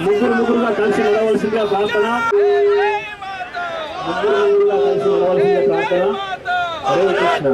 ముగ్గురు ముగ్గురుగా కలిసి నడవలసిందిగా ప్రార్థన ముగ్గురు ముగ్గురుగా కలిసి నడవలసిందిగా ప్రార్థన హరే కృష్ణ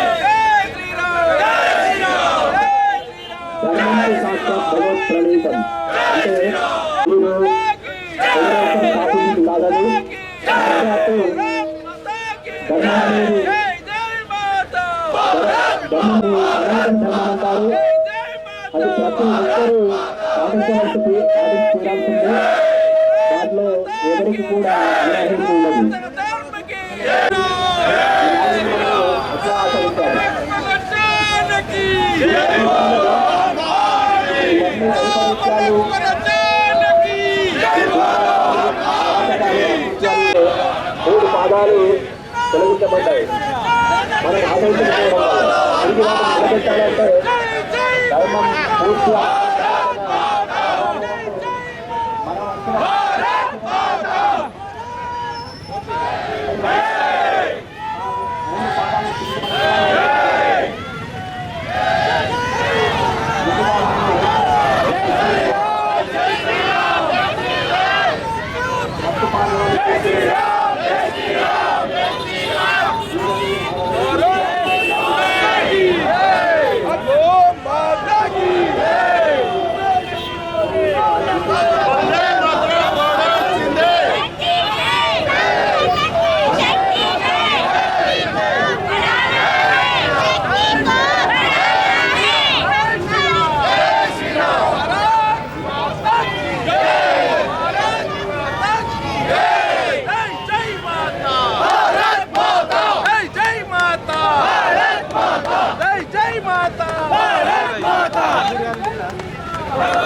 అయితే ఎవరికి కూడా విరాహించి ఉండదు అట్లా ఆచరించాలి ఇవన్నీ వైపరీత్యాలు మూడు పాదాలు తొలగించబడ్డాయి మనం ఆచరించకపోవడం వల్ల తిరిగి వాటిని నిలబెట్టాలంటే ధర్మం పూర్తిగా జై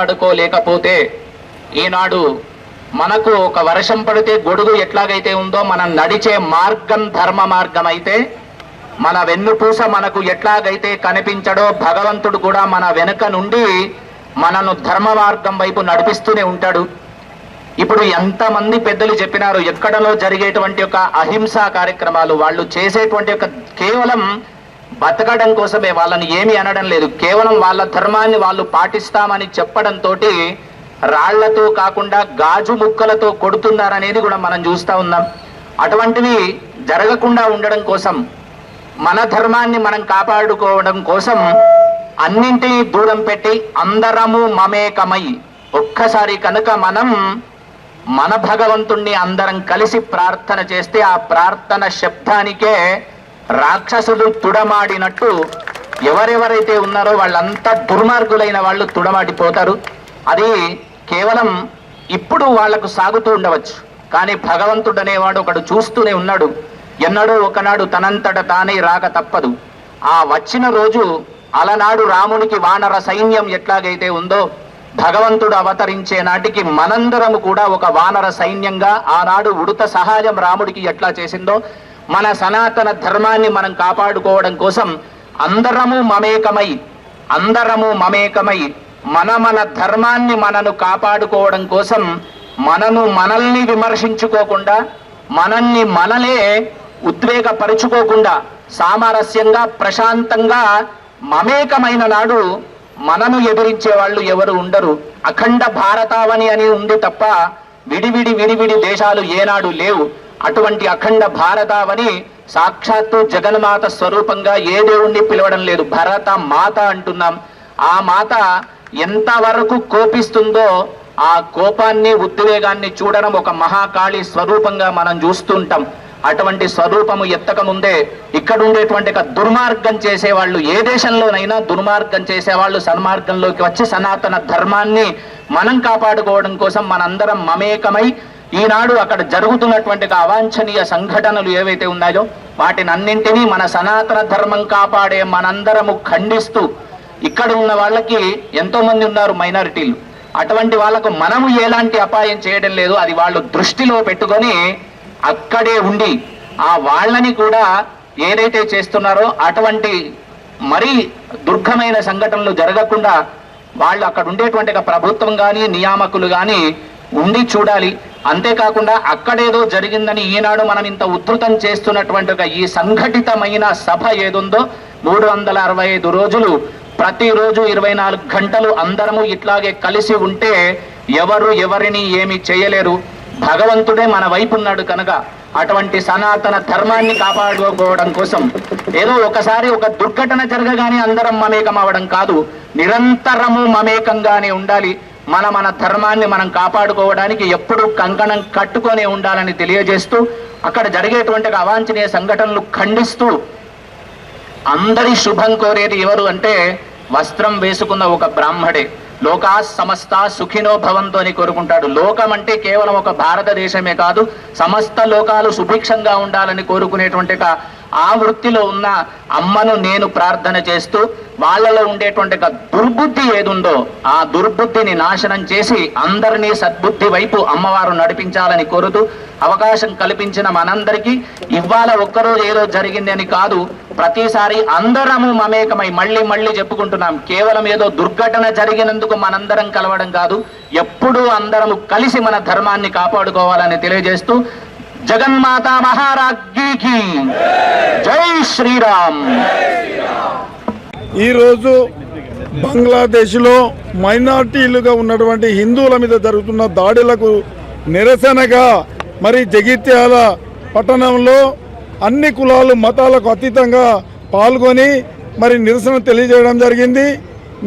కాపాడుకోలేకపోతే ఈనాడు మనకు ఒక వర్షం పడితే గొడుగు ఎట్లాగైతే ఉందో మనం నడిచే మార్గం ధర్మ మార్గం అయితే మన వెన్నుపూస మనకు ఎట్లాగైతే కనిపించడో భగవంతుడు కూడా మన వెనుక నుండి మనను ధర్మ మార్గం వైపు నడిపిస్తూనే ఉంటాడు. ఇప్పుడు ఎంతమంది పెద్దలు చెప్పినారు ఎక్కడలో జరిగేటువంటి ఒక అహింసా కార్యక్రమాలు వాళ్ళు చేసేటువంటి యొక్క కేవలం బతకడం కోసమే వాళ్ళని ఏమి అనడం లేదు. కేవలం వాళ్ళ ధర్మాన్ని వాళ్ళు పాటిస్తామని చెప్పడంతో రాళ్ళతో కాకుండా గాజు ముక్కలతో కొడుతున్నారనేది కూడా మనం చూస్తా ఉన్నాం. అటువంటివి జరగకుండా ఉండడం కోసం మన ధర్మాన్ని మనం కాపాడుకోవడం కోసం అన్నింటినీ దూరం పెట్టి అందరము మమేకమై ఒక్కసారి కనుక మనం మన భగవంతుణ్ణి అందరం కలిసి ప్రార్థన చేస్తే ఆ ప్రార్థన శబ్దానికే రాక్షసులు తుడమాడినట్టు ఎవరెవరైతే ఉన్నారో వాళ్ళంతా దుర్మార్గులైన వాళ్ళు తుడమాడిపోతారు. అది కేవలం ఇప్పుడు వాళ్ళకు సాగుతూ ఉండవచ్చు. కానీ భగవంతుడు అనేవాడు ఒకడు చూస్తూనే ఉన్నాడు. ఎన్నడో ఒకనాడు తనంతట తానే రాక తప్పదు. ఆ వచ్చిన రోజు అలనాడు రామునికి వానర సైన్యం ఎట్లాగైతే ఉందో భగవంతుడు అవతరించే నాటికి మనందరము కూడా ఒక వానర సైన్యంగా ఆనాడు ఉడుత సహాయం రాముడికి ఎట్లా చేసిందో మన సనాతన ధర్మాన్ని మనం కాపాడుకోవడం కోసం అందరము మమేకమై అందరము మమేకమై మన మన ధర్మాన్ని మనను కాపాడుకోవడం కోసం మనను మనల్ని విమర్శించుకోకుండా మనల్ని మనలే ఉద్వేగపరుచుకోకుండా సామరస్యంగా ప్రశాంతంగా మమేకమైన నాడు మనను ఎదిరించే వాళ్ళు ఎవరు ఉండరు. అఖండ భారతావని అని ఉంది తప్ప విడివిడి విడివిడి దేశాలు ఏనాడు లేవు. అటువంటి అఖండ భారతావని సాక్షాత్తు జగన్మాత స్వరూపంగా ఏ దేవుణ్ణి పిలవడం లేదు. భరత మాత అంటున్నాం. ఆ మాత ఎంతవరకు కోపిస్తుందో ఆ కోపాన్ని ఉద్వేగాన్ని చూడడం ఒక మహాకాళి స్వరూపంగా మనం చూస్తుంటాం. అటువంటి స్వరూపము ఎత్తక ముందే ఇక్కడ ఉండేటువంటి దుర్మార్గం చేసేవాళ్ళు ఏ దేశంలోనైనా దుర్మార్గం చేసేవాళ్ళు సన్మార్గంలోకి వచ్చి సనాతన ధర్మాన్ని మనం కాపాడుకోవడం కోసం మనందరం మమేకమై ఈనాడు అక్కడ జరుగుతున్నటువంటి అవాంఛనీయ సంఘటనలు ఏవైతే ఉన్నాయో వాటిని అన్నింటినీ మన సనాతన ధర్మం కాపాడే మనందరము ఖండిస్తూ ఇక్కడ ఉన్న వాళ్ళకి ఎంతో మంది ఉన్నారు మైనారిటీలు. అటువంటి వాళ్ళకు మనము ఎలాంటి అపాయం చేయడం లేదు అది వాళ్ళు దృష్టిలో పెట్టుకొని అక్కడే ఉండి ఆ వాళ్ళని కూడా ఏదైతే చేస్తున్నారో అటువంటి మరీ దుర్ఘమైన సంఘటనలు జరగకుండా వాళ్ళు అక్కడ ఉండేటువంటి ప్రభుత్వం కానీ నియామకులు కానీ ఉండి చూడాలి. అంతేకాకుండా అక్కడేదో జరిగిందని ఈనాడు మనం ఇంత ఉద్ధృతం చేస్తున్నటువంటి ఈ సంఘటితమైన సభ ఏదుందో మూడు వందల అరవై ఐదు రోజులు. ప్రతిరోజు ఇరవై నాలుగు గంటలు అందరము ఇట్లాగే కలిసి ఉంటే ఎవరు ఎవరిని ఏమి చేయలేరు. భగవంతుడే మన వైపు ఉన్నాడు కనుక అటువంటి సనాతన ధర్మాన్ని కాపాడుకోవడం కోసం. ఏదో ఒకసారి ఒక దుర్ఘటన జరగగానే అందరం మమేకం అవడం కాదు. నిరంతరము మమేకంగానే ఉండాలి. మన మన ధర్మాన్ని మనం కాపాడుకోవడానికి ఎప్పుడు కంకణం కట్టుకొనే ఉండాలని తెలియజేస్తూ అక్కడ జరిగేటువంటి అవాంఛనీయ సంఘటనలు ఖండిస్తూ అందరి శుభం కోరేది ఎవరు అంటే వస్త్రం వేసుకున్న ఒక బ్రాహ్మడే. లోకా సమస్త సుఖినో భవంతో అని కోరుకుంటాడు. లోకం అంటే కేవలం ఒక భారతదేశమే కాదు సమస్త లోకాలు సుభిక్షంగా ఉండాలని కోరుకునేటువంటి ఆ వృత్తిలో ఉన్న అమ్మను నేను ప్రార్థన చేస్తూ వాళ్ళలో ఉండేటువంటి దుర్బుద్ధి ఏదుందో ఆ దుర్బుద్ధిని నాశనం చేసి అందరినీ సద్బుద్ధి వైపు అమ్మవారు నడిపించాలని కోరుతూ అవకాశం కల్పించిన మనందరికీ ఇవాళ ఒక్కరోజు ఏదో జరిగింది అని కాదు ప్రతిసారి అందరము మమేకమై మళ్ళీ మళ్ళీ చెప్పుకుంటున్నాం. కేవలం ఏదో దుర్ఘటన జరిగినందుకు మనందరం కలవడం కాదు ఎప్పుడూ అందరము కలిసి మన ధర్మాన్ని కాపాడుకోవాలని తెలియజేస్తూ జగన్మాత మహారాజ్ఞికి జై శ్రీరామ్. ఈరోజు బంగ్లాదేశ్లో మైనార్టీలుగా ఉన్నటువంటి హిందువుల మీద జరుగుతున్న దాడులకు నిరసనగా మరి జగిత్యాల పట్టణంలో అన్ని కులాలు మతాలకు అతీతంగా పాల్గొని మరి నిరసన తెలియజేయడం జరిగింది.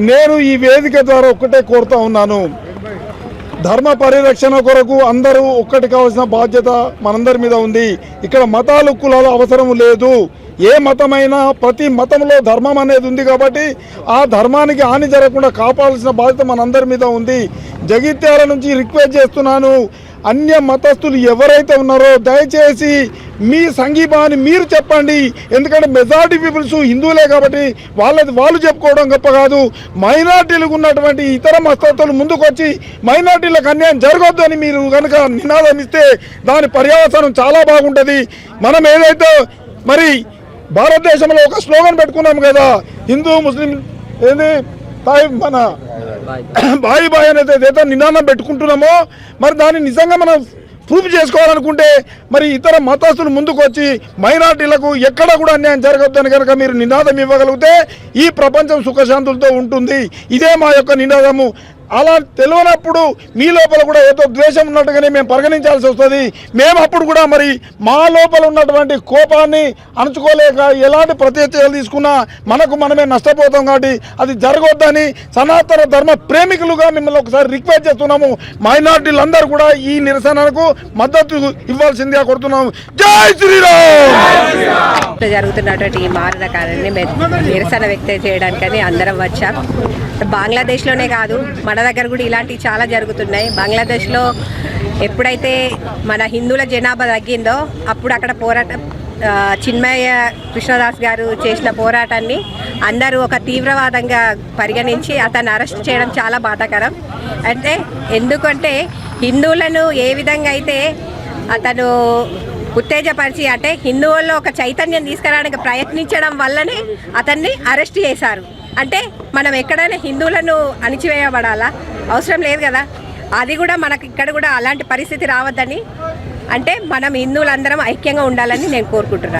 నేను ఈ వేదిక ద్వారా ఒక్కటే కోరుతా ఉన్నాను. ధర్మ పరిరక్షణ కొరకు అందరూ ఒక్కటి కావాల్సిన బాధ్యత మనందరి మీద ఉంది. ఇక్కడ మతాలు కులాలు అవసరం లేదు. ఏ మతమైనా ప్రతి మతంలో ధర్మం అనేది ఉంది కాబట్టి ఆ ధర్మానికి హాని జరగకుండా కాపాడాల్సిన బాధ్యత మనందరి మీద ఉంది. జగిత్యాల నుంచి రిక్వెస్ట్ చేస్తున్నాను. అన్య మతస్థులు ఎవరైతే ఉన్నారో దయచేసి మీ సంఘీభావాన్ని మీరు చెప్పండి. ఎందుకంటే మెజారిటీ పీపుల్స్ హిందువులే కాబట్టి వాళ్ళది వాళ్ళు చెప్పుకోవడం గొప్ప కాదు. మైనార్టీలకు ఉన్నటువంటి ఇతర మతస్థులు ముందుకొచ్చి మైనార్టీలకు అన్యాయం జరగొద్దు అని మీరు కనుక నినాదం ఇస్తే దాని పర్యవసానం చాలా బాగుంటుంది. మనం ఏదైతే మరి భారతదేశంలో ఒక స్లోగన్ పెట్టుకున్నాం కదా హిందూ ముస్లిం ఏంది? తాయి మన బాయి బాయ్ అనేది ఏదైతే నినాదం పెట్టుకుంటున్నామో మరి దాన్ని నిజంగా మనం ప్రూఫ్ చేసుకోవాలనుకుంటే మరి ఇతర మతస్థులు ముందుకు వచ్చి మైనార్టీలకు ఎక్కడ కూడా అన్యాయం జరగద్దని కనుక మీరు నినాదం ఇవ్వగలిగితే ఈ ప్రపంచం సుఖశాంతులతో ఉంటుంది. ఇదే మా యొక్క నినాదము. అలా తెలియనప్పుడు మీ లోపల కూడా ఏదో ద్వేషం ఉన్నట్టుగానే మేము పరిగణించాల్సి వస్తుంది. మేము అప్పుడు కూడా మరి మా లోపల ఉన్నటువంటి కోపాన్ని అణుచుకోలేక ఎలాంటి ప్రత్యక్షలు తీసుకున్నా మనకు మనమే నష్టపోతాం కాబట్టి అది జరగొద్దని సనాతన ధర్మ ప్రేమికులుగా మిమ్మల్ని ఒకసారి రిక్వెస్ట్ చేస్తున్నాము. మైనార్టీలందరూ కూడా ఈ నిరసనకు మద్దతు ఇవ్వాల్సిందిగా కొడుతున్నాము జై శ్రీరామ్! జరుగుతున్నటువంటి ఈ మారణ కాలాన్ని నిరసన వ్యక్తం చేయడానికని అందరం వచ్చాం. బంగ్లాదేశ్లోనే కాదు మన దగ్గర కూడా ఇలాంటివి చాలా జరుగుతున్నాయి. బంగ్లాదేశ్లో ఎప్పుడైతే మన హిందువుల జనాభా తగ్గిందో అప్పుడు అక్కడ పోరాటం చిన్మయ్య చిన్మయ కృష్ణదాస్ గారు చేసిన పోరాటాన్ని అందరూ ఒక తీవ్రవాదంగా పరిగణించి అతన్ని అరెస్ట్ చేయడం చాలా బాధాకరం. అంటే ఎందుకంటే హిందువులను ఏ విధంగా అయితే అతను ఉత్తేజపరిచి అంటే హిందువుల్లో ఒక చైతన్యం తీసుకురావడానికి ప్రయత్నించడం వల్లనే అతన్ని అరెస్ట్ చేశారు. అంటే మనం ఎక్కడైనా హిందువులను అణిచివేయబడాలా? అవసరం లేదు కదా. అది కూడా మనకి ఇక్కడ కూడా అలాంటి పరిస్థితి రావద్దని అంటే మనం హిందువులందరం ఐక్యంగా ఉండాలని నేను కోరుకుంటున్నాను